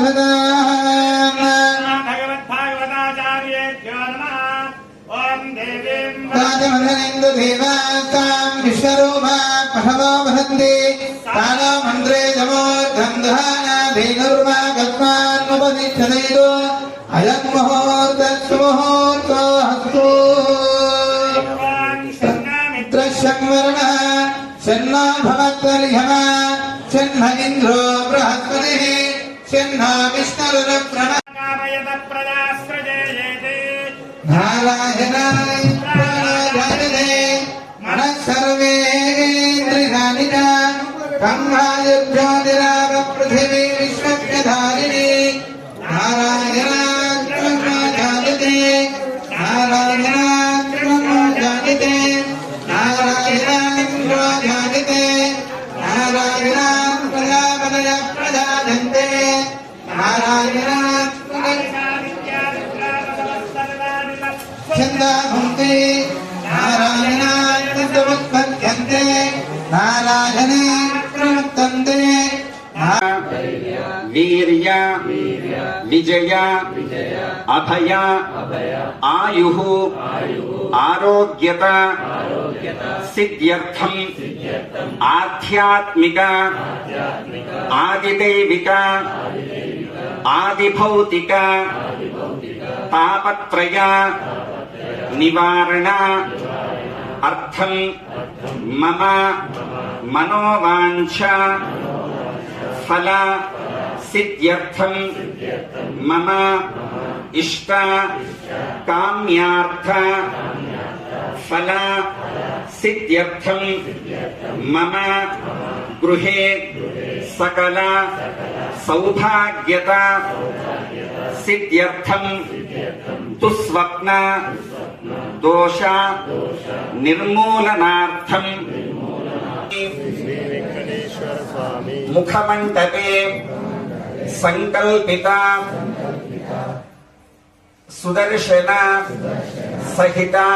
आयुर्बाधदाम् भगवद्भागवताचार्येभ्यो नमः ॐ देवीं राजमधनेन्दु देवास्ताम् विश्वरूपा पठवो वहन्ति तानो मन्त्रे नमोर्धन्धहाना धेनुर्वा कस्मान्मुपतिष्ठदैतो अयम् मुहूर्तः सुमुहूर्तो हस्तु मित्रशङ्वरणः शन्नो भवत्वर्यमा शन्न इन्द्रो बृहस्पतिः शन्नो विष्णुरुप्रणः कामयत प्रजास्रजेयेति नारायणाय प्राणायानिधे मनः सर्वेन्द्रियाणि च ब्रह्मायुर्ज्योतिराव विजया। अभया आयु आरोग्यता सिद्ध्यर्थ आध्यात्मिक आदिदेविक आदिभौतिक तापत्रया निवारण। अर्थम् मम मनोवांछा फला। सिद्ध्यर्थम्। मम इष्ट काम्यार्थ। फल सिद्ध्यर्थम्। मम गृहे सकल सौभाग्यता। सिद्ध्यर्थम्। दुस्वप्न दोष। निर्मूलनार्थम्। मुखमंडपे संकल्पिता सुदर्शन सहिता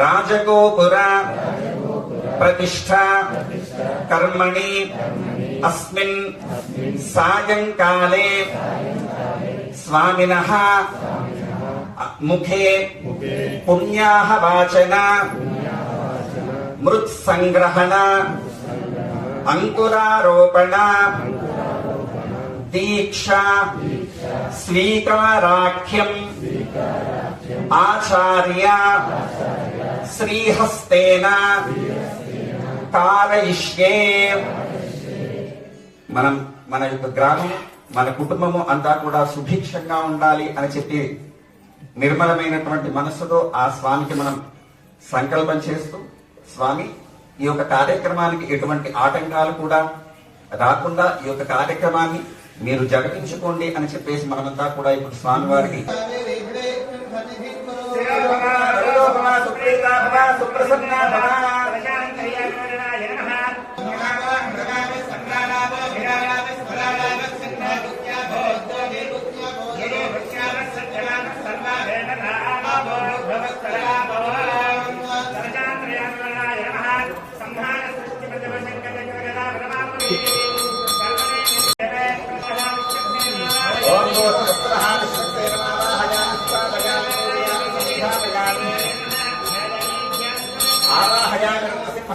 राजगोपुरा प्रतिष्ठा कर्मणि अस्मिन् सायङ्काले स्वामिनः मुखे पुण्याः वाचना मृत्सङ्ग्रहण अंकुरारोपणा దీక్ష స్వీకారాఖ్యం ఆచార్య శ్రీహస్తేన కారయిష్యే మనం మన యొక్క గ్రామం మన కుటుంబము అంతా కూడా సుభిక్షంగా ఉండాలి అని చెప్పి నిర్మలమైనటువంటి మనస్సుతో ఆ స్వామికి మనం సంకల్పం చేస్తూ స్వామి ఈ యొక్క కార్యక్రమానికి ఎటువంటి ఆటంకాలు కూడా రాకుండా ఈ యొక్క కార్యక్రమాన్ని మీరు జగతించుకోండి అని చెప్పేసి మనమంతా కూడా ఇప్పుడు స్వామి వారికి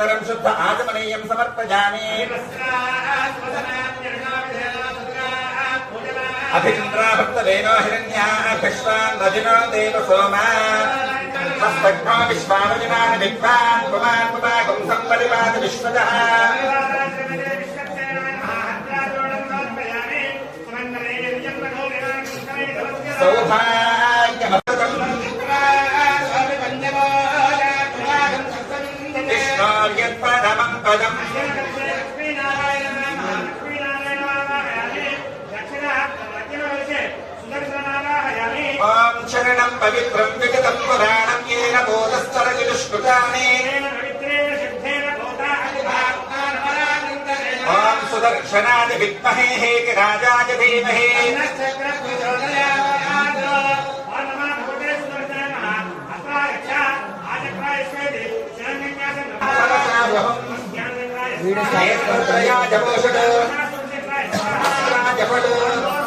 కుశకీర్ణ శుద్ధ ఆచమనీయం సమర్పయామి అభిచంద్రాభక్తలేనో హిరణ్యాభిష్వాన్ దేవ సోమా హస్తగ్నో విశ్వానుజనాని విద్వాన్ సంపరిపాద పదం చరణం పవిత్రం విగతం పురాణం ఏన బోధస్తరజుష్కృతాని సుదర్శనాది విద్మహే హేతి రాజాయ ధీమహే. రాజపడు సూర్యదుష్పదే భద్రం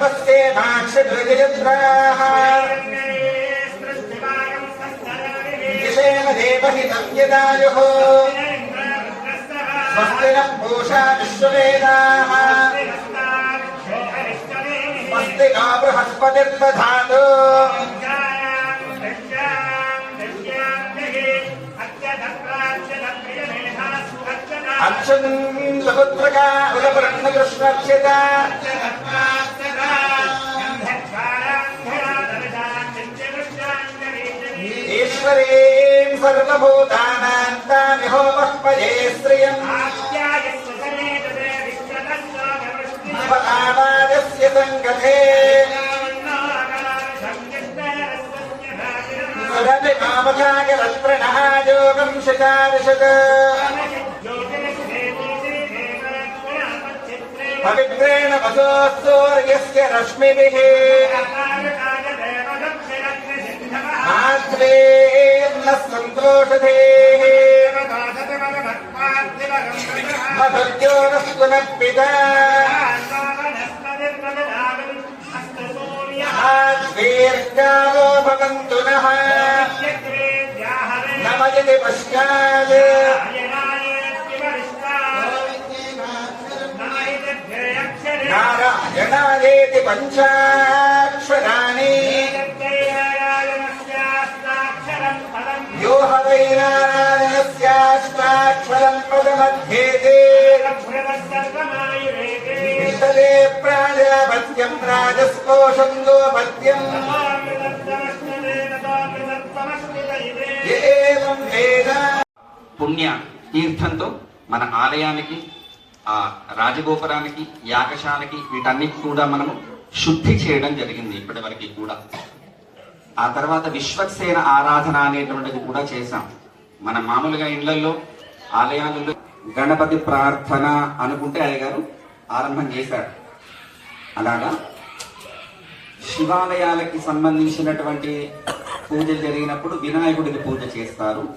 పశ్యే మాక్షద్విజయద్రాः దిశేన దేవహితం యదాయుः స్వస్తి నం పూషా విశ్వవేదాः. స్వస్తి నో బృహస్పతిర్దధాతు. అర్చున్ సుపుత్రకా ఉదపరణ కృష్ణర్చిత ఈశ్వరీం సర్వభూతానాం తామిహోమః పదే శ్రియం ఆవాదస్య సంగతే సురభి పవిత్రేణ వసో సూర్యస్య రశ్మిభిः ఆధ్వేర్న సంతోషధేः మధుర్యోగస్తు భవంతు నమయతి పశ్చాత్ నారాయణాదేతి పంచాక్షరాణి యో హవై పదమధ్యేతే వితలే ప్రాజాపత్యం రాజస్కోశం గోపత్యం పుణ్య తీర్థంతో మన ఆలయానికి ఆ రాజగోపురానికి యాగశాలకి వీటన్నిటి కూడా మనము శుద్ధి చేయడం జరిగింది ఇప్పటి వరకు కూడా. ఆ తర్వాత విశ్వక్సేన ఆరాధన అనేటువంటిది కూడా చేశాం. మన మామూలుగా ఇళ్ళలో ఆలయాలలో గణపతి ప్రార్థన అనుకుంటే అయ్యగారు ఆరంభం చేశారు. అలాగా? శివాలయాలకి సంబంధించినటువంటి పూజలు జరిగినప్పుడు వినాయకుడికి పూజ చేస్తారు.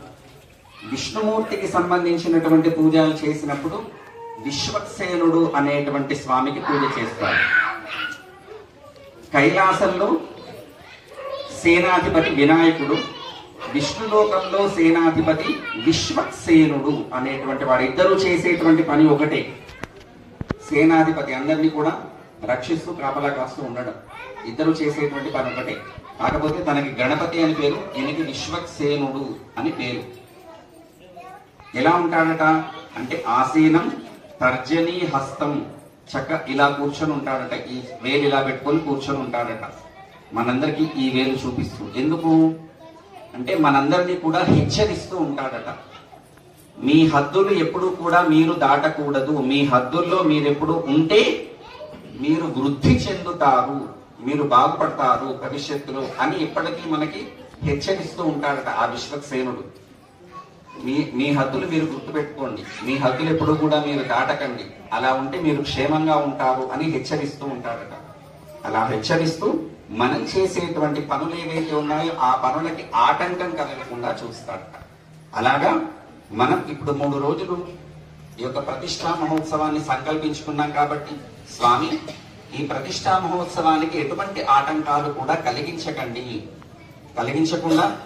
విష్ణుమూర్తికి సంబంధించినటువంటి పూజలు చేసినప్పుడు విశ్వక్సేనుడు అనేటువంటి స్వామికి పూజ చేస్తారు కైలాసంలో సేనాధిపతి వినాయకుడు విష్ణులోకంలో సేనాధిపతి విశ్వక్సేనుడు అనేటువంటి వాడు. ఇద్దరు చేసేటువంటి పని ఒకటే. సేనాధిపతి అందరినీ కూడా రక్షిస్తూ కాపలా కాస్తూ ఉండడం. ఇద్దరు చేసేటువంటి పని ఒకటే. కాకపోతే తనకి గణపతి అని పేరు ఈయనకి విశ్వక్సేనుడు అని పేరు. ఎలా ఉంటాడట? అంటే ఆసీనం తర్జనీ హస్తం చక్క ఇలా కూర్చొని ఉంటాడట ఈ వేలు ఇలా పెట్టుకొని కూర్చొని ఉంటాడట మనందరికీ ఈ వేలు చూపిస్తూ ఎందుకు? అంటే మనందరినీ కూడా హెచ్చరిస్తూ ఉంటాడట. మీ హద్దులు ఎప్పుడు కూడా మీరు దాటకూడదు. మీ హద్దుల్లో మీరెప్పుడు ఉంటే మీరు వృద్ధి చెందుతారు. మీరు బాగుపడతారు భవిష్యత్తులో అని ఇప్పటికీ మనకి హెచ్చరిస్తూ ఉంటాడట ఆ విశ్వక్సేనుడు. మీ మీ హద్దులు మీరు గుర్తుపెట్టుకోండి. మీ హద్దులు ఎప్పుడు కూడా మీరు దాటకండి. అలా ఉంటే మీరు క్షేమంగా ఉంటారు అని హెచ్చరిస్తూ ఉంటారట. అలా హెచ్చరిస్తూ మనం చేసేటువంటి పనులు ఏవైతే ఉన్నాయో ఆ పనులకి ఆటంకం కలగకుండా చూస్తాడట అలాగా మనం ఇప్పుడు మూడు రోజులు ఈ యొక్క ప్రతిష్టా మహోత్సవాన్ని సంకల్పించుకున్నాం కాబట్టి స్వామి ఈ ప్రతిష్టా మహోత్సవానికి ఎటువంటి ఆటంకాలు కూడా కలిగించకండి. కలిగించకుండా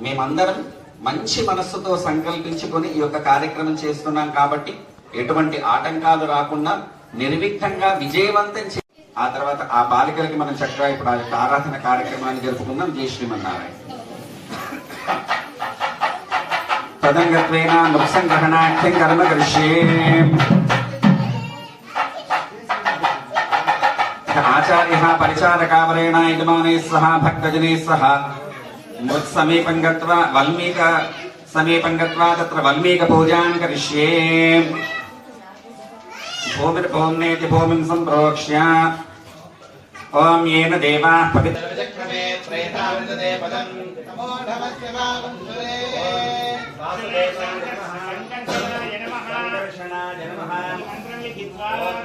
మేమందరం మంచి మనస్సుతో సంకల్పించుకొని ఈ యొక్క కార్యక్రమం చేస్తున్నాం కాబట్టి ఎటువంటి ఆటంకాలు రాకుండా నిర్విఘ్నంగా విజయవంతం చే ఆ తర్వాత ఆ బాలికలకి మనం చక్కగా ఇప్పుడు ఆ యొక్క ఆరాధన కార్యక్రమాన్ని జరుపుకుందాం. జై శ్రీమన్నారాయణ. తదంగత్వేన నృత్సంగ్రహణాఖ్యం కర్మ కరిష్యే. ఆచార్య పరిచారకావరేణ యజమానే సహ భక్తజనే సహ. मत्समीपं गत्वा वल्मीक समीपं गत्वा तत्र वल्मीकपूजां करिष्ये। भूमिर्भौम्नेति भूमिं सम्प्रोक्ष्य। ॐ येन देवाः पवित्रविचक्रमे त्रेतावृतदे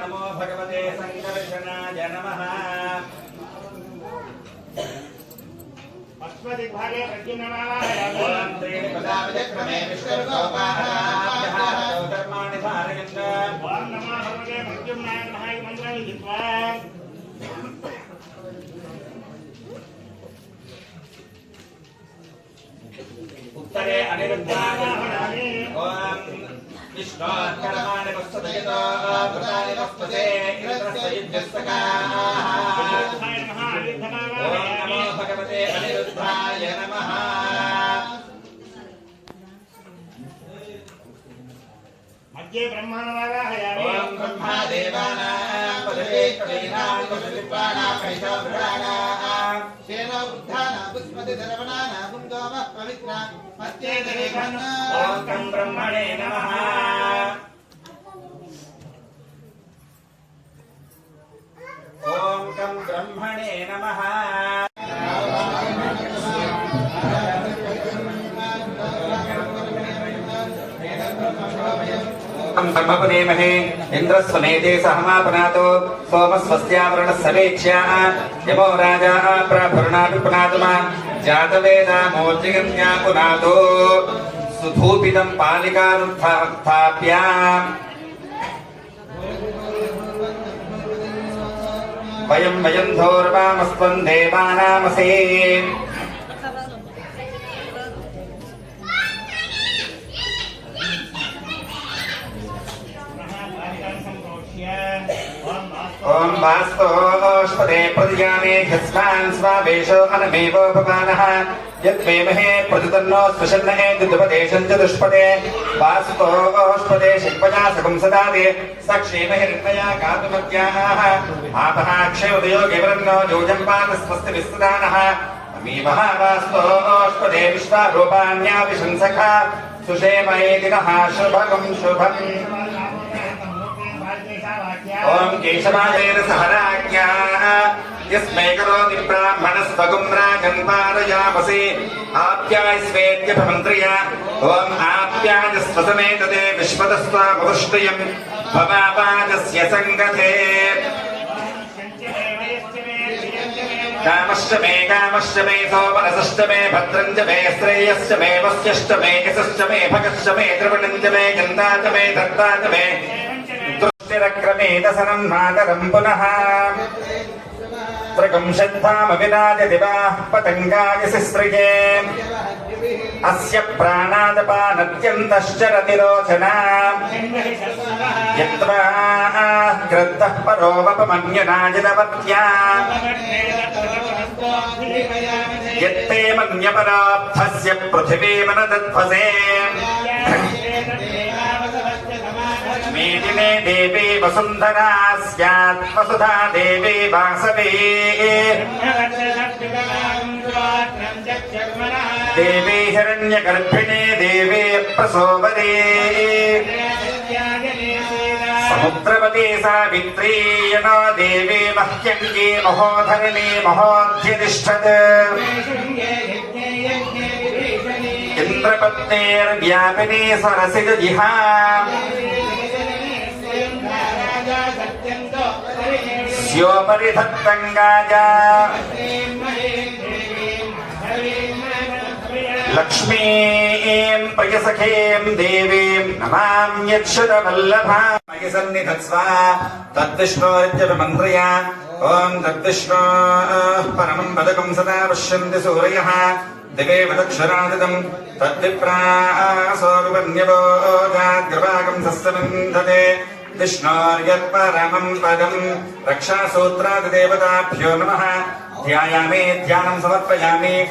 नमो भगवते सङ्कर्षणाय नमः। నమః మంత్రం లిఖిత్వా ఓం నమో భగవతే సంకర్షణాయ నమః పశ్వదిగ్భాగే ఓం ప్రద్యుమ్నమావాహయామి త్రీణి పదావిచక్రమే పదాభ్యः విష్ణుర్గోపాః ధర్మాణి ధారయంత ఓం నమో భగవతే ప్రద్యుమ్నాయ నమః అనిరుద్ధమావాహయామి భగవతే అనిరుద్ధాయ నమః మధ్యే బ్రహ్మాణమావాహయామి ఓం బ్రహ్మాదేవానాం పదవే కవీనాం వసువిప్రాణాం కైతవృణానాం శేనో వృద్ధానాం పుష్పతి ధరవణానాం పుంగోమః పవిత్రా మధ్యే దేవానాం ఓం తం బ్రహ్మణే నమః ఓం తం బ్రహ్మణే ఇంద్రస్వనేతే సహమాపనాతో సోమస్వస్యావరణ సవేక్ష్యా యమో రాజా ప్రభరుణాపి పునాతుమా జాతవేద మూర్తిగమ్యా పునాతో సుధూపితం పాలికానుత్థాప్య వయం వయం ధోర్వామస్త్వం దేవానామసే ओम वास्तो ओष्पदे प्रतिजाने ह्यस्मान् स्वावेशो अनमेवोपमानः यद्वेमहे प्रतितन्नो स्वशन्नहे दुर्पदेशम् च दुष्पदे। वास्तो ओष्पदे शिल्पया सपुंसदादे स क्षेमहिर्मया कातुमत्याः आपः क्षेमदयो गिवरन्नो योजम्पातस्वस्ति विस्तदानः। अमीमः वास्तो ओष्पदे विश्वारूपाण्याभिशंसखा सुषेमये दिनः शुभकम् शुभम्। ఓం కేశవాయేన సహరాజ్ఞా యస్మై కరోతి బ్రాహ్మణస్వగం రాజన్ పారయామసి ఆప్యాయస్వేత్యపమంత్రియ ఓం ఆప్యాయస్వసమేతదే విశ్వతస్వామవృష్టయం భవాపాదస్య సంగతే. కామశ్చ మే కామశ్చ మే సోమనసశ్చ మే భద్రం చ మే శ్రేయశ్చ మే వస్యశ్చ మే యశశ్చ మే భగశ్చ మే ద్రవణం చ మే గంధా చ మే దత్తా చ మే. దృష్టిరక్రమేదసనం మాతరం పునః. త్రికం షద్ధామవినాజతి వా పతంగాయ శిశ్రియే అస్య ప్రాణాదపానత్యంతశ్చరతిరోచనా. యత్వా క్రద్దః పరోవపమన్యనాజినవత్యా యత్తే మన్యపరాబ్ధస్య పృథివీమనదధ్వసే मेदिने देवी वसुन्धरा स्यात् वसुधा देवी वासवी देवी हिरण्यगर्भिणी देवी प्रसोवरी समुद्रवती सावित्री यनो देवी मह्यङ्गी महोधरिणी महोऽध्यतिष्ठत् इन्द्रपत्नेर्व्यापिनी सरसिजजिहा स्योपरि धत्तङ्गाजा लक्ष्मीं प्रियसखीं देवीं नमाम्यक्षरवल्लभां मयि सन्निधत्स्वा तद्विष्णोरित्यभिमन्त्रया ॐ तद्विष्णो परमं पदकं सदा पश्यन्ति सूरयः दिवे वदक्षरादिदम् तद्विप्रासो विपन्यवो जाग्रभागं सस्यमिन्धते विष्णोर्यत्परमं पदम् रक्षासूत्रादिदेवताभ्यो नमः। ध्यायामि, ध्यानं समर्पयामि।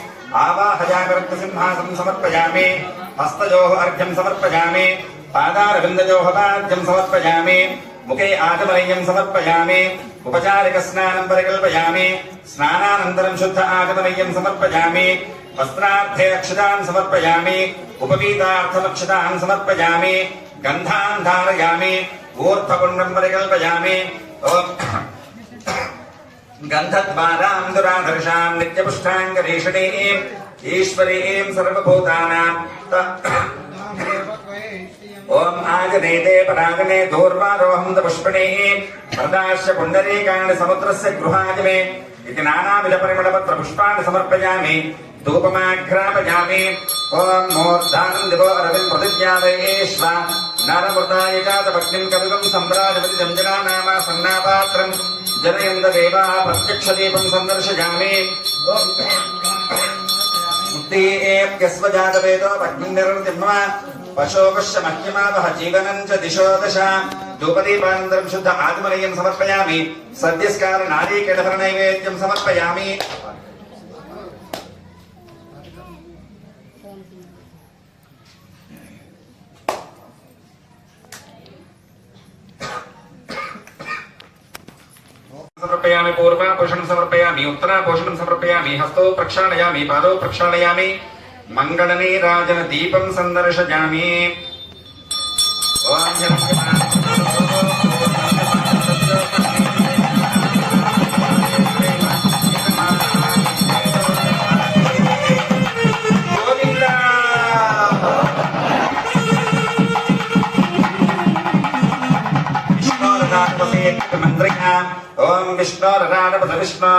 समर्पयामि। हस्तयोः अर्घ्यं समर्पयामि। पादारविन्दयोः पाद्यं समर्पयामि। मुखे आगमनीयं समर्पयामि। उपचारिकस्नानं परिकल्पयामि। स्नानानन्तरं शुद्ध आगमनीयं समर्पयामि। वस्त्रार्थे अक्षतान् समर्पयामि। उपवीतार्थमक्षतान् समर्पयामि। गंधान धारयामी ऊर्ध्वपुण्डम् परिकल्पयामि। गन्धद्वाराम् दुराधर्षाम् नित्यपुष्टाङ्गरेषणीम् ईश्वरीम् सर्वभूतानाम् ओम आगनेते परागने धूर्वारोहं पुष्पणेः प्रदाश्य पुण्डरीकाणि समुद्रस्य गृहागमे इति नानाविधपरिमलपत्र पुष्पाणि समर्पयामि, धूपमाघ्रापयामि। ओम मूर्धानं दिवो रविं प्रतिज्ञापयेष्व నారమృతాయజాతభగ్నిం కదుగం సంభ్రాజపతి జంజనానామ సన్నాపాత్రం జనయంత దేవా ప్రత్యక్షదీపం సందర్శయామి ముక్తియేప్యస్వజాతవేదో భగ్నిర్నిర్మమ పశోకశ్చ మహ్యమావహ జీవనం చ దిశో దశ ధూపదీపానంతరం శుద్ధ ఆదిమలయం సమర్పయామి సద్యస్కార నారీకేళఫల నైవేద్యం సమర్పయామి సమర్పయామి పూర్వాపోషణం సమర్పయామి ఉత్తరాపోషణం సమర్పయామి హస్తో ప్రక్షాళయామి పాదో ప్రక్షాళయామి మంగళనే రాజన దీపం సందర్శయామి. ఓం జయ मन्त्रिका ॐ विष्णोरराडपद विष्णो,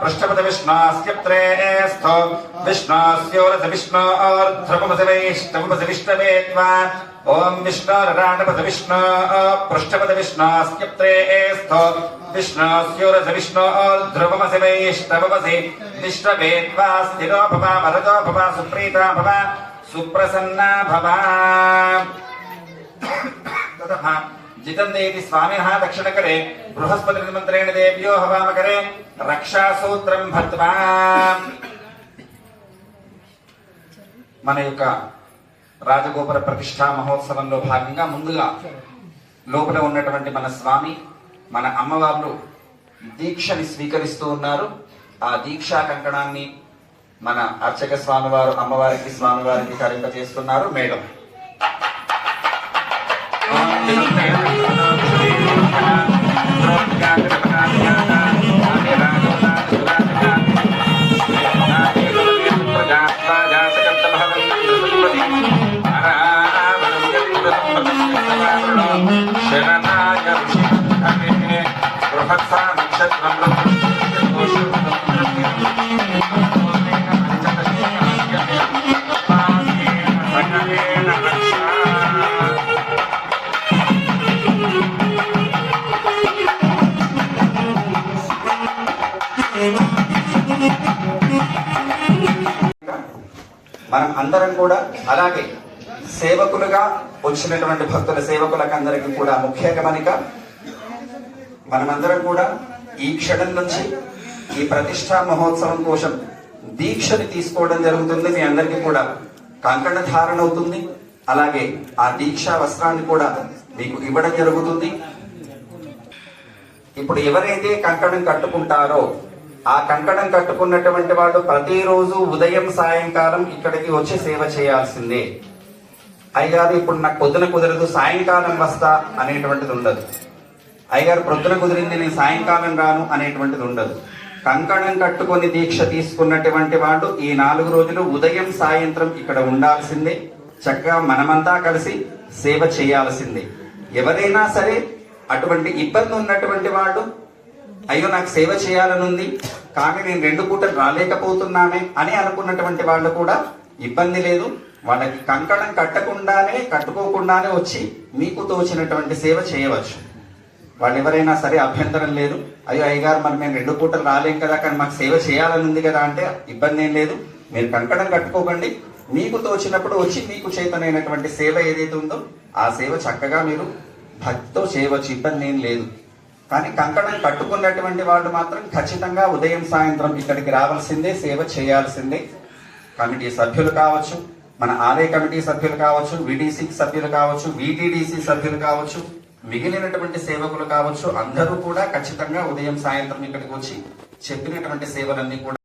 पृष्ठपद विष्णोऽस्य प्रेस्थो विष्णोऽस्योरथ विष्णोर्ध्रुवमसि वैष्णवमसि विष्णवे त्वा। ॐ विष्णोरराडपद विष्णो, पृष्ठपद विष्णोऽस्य प्रेस्थो विष्णोऽस्योरथ विष्णोर्ध्रुवमसि वैष्णवमसि विष्णवे त्वा। स्थिरो सुप्रीता भव सुप्रसन्ना भव ततः जितन्देति स्वामिनः दक्षिणकरे बृहस्पतिमन्त्रेण देव्यो हवामकरे రక్షాసూత్రం భత్వా మన యొక్క రాజగోపుర ప్రతిష్టా మహోత్సవంలో భాగంగా ముందుగా లోపల ఉన్నటువంటి మన స్వామి మన అమ్మవార్లు దీక్షని స్వీకరిస్తూ ఉన్నారు ఆ దీక్షా కంకణాన్ని మన అర్చక స్వామివారు అమ్మవారికి స్వామివారికి కరింపజేస్తున్నారు madam Shenanigans, I mean, Professor, and Shetland. మనం అందరం కూడా అలాగే సేవకులుగా వచ్చినటువంటి భక్తుల సేవకులకు అందరికీ కూడా ముఖ్య గమనిక మనమందరం కూడా ఈ క్షణం నుంచి ఈ ప్రతిష్టా మహోత్సవం కోసం దీక్షని తీసుకోవడం జరుగుతుంది. మీ అందరికీ కూడా కంకణ ధారణ అవుతుంది. అలాగే ఆ దీక్షా వస్త్రాన్ని కూడా మీకు ఇవ్వడం జరుగుతుంది. ఇప్పుడు ఎవరైతే కంకణం కట్టుకుంటారో ఆ కంకణం కట్టుకున్నటువంటి వాడు ప్రతిరోజు ఉదయం సాయంకాలం ఇక్కడికి వచ్చి సేవ చేయాల్సిందే. అయ్యగారు ఇప్పుడు నాకు పొద్దున కుదరదు సాయంకాలం వస్తా అనేటువంటిది ఉండదు. అయ్యగారు ప్రొద్దున కుదిరింది నేను సాయంకాలం రాను అనేటువంటిది ఉండదు. కంకణం కట్టుకొని దీక్ష తీసుకున్నటువంటి వాడు ఈ నాలుగు రోజులు ఉదయం సాయంత్రం ఇక్కడ ఉండాల్సిందే. చక్కగా మనమంతా కలిసి సేవ చేయాల్సిందే. ఎవరైనా సరే అటువంటి ఇబ్బంది ఉన్నటువంటి వాడు అయ్యో నాకు సేవ చేయాలని ఉంది కానీ నేను రెండు పూటలు రాలేకపోతున్నానే అని అనుకున్నటువంటి వాళ్ళు కూడా ఇబ్బంది లేదు. వాళ్ళకి కంకణం కట్టకుండానే కట్టుకోకుండానే వచ్చి మీకు తోచినటువంటి సేవ చేయవచ్చు. వాళ్ళు ఎవరైనా సరే అభ్యంతరం లేదు. అయ్యో అయ్యగారు మరి మేము రెండు పూటలు రాలేం కదా కానీ మాకు సేవ చేయాలని ఉంది కదా అంటే ఇబ్బంది ఏం లేదు. మీరు కంకణం కట్టుకోకండి. మీకు తోచినప్పుడు వచ్చి మీకు చేతనైనటువంటి సేవ ఏదైతే ఉందో ఆ సేవ చక్కగా మీరు భక్తితో చేయవచ్చు. ఇబ్బంది ఏం లేదు. కానీ కంకణం కట్టుకున్నటువంటి వాళ్ళు మాత్రం ఖచ్చితంగా ఉదయం సాయంత్రం ఇక్కడికి రావాల్సిందే సేవ చేయాల్సిందే. కమిటీ సభ్యులు కావచ్చు మన ఆలయ కమిటీ సభ్యులు కావచ్చు విడిసి సభ్యులు కావచ్చు విటిడిసి సభ్యులు కావచ్చు మిగిలినటువంటి సేవకులు కావచ్చు అందరూ కూడా ఖచ్చితంగా ఉదయం సాయంత్రం ఇక్కడికి వచ్చి చెప్పినటువంటి సేవలన్నీ కూడా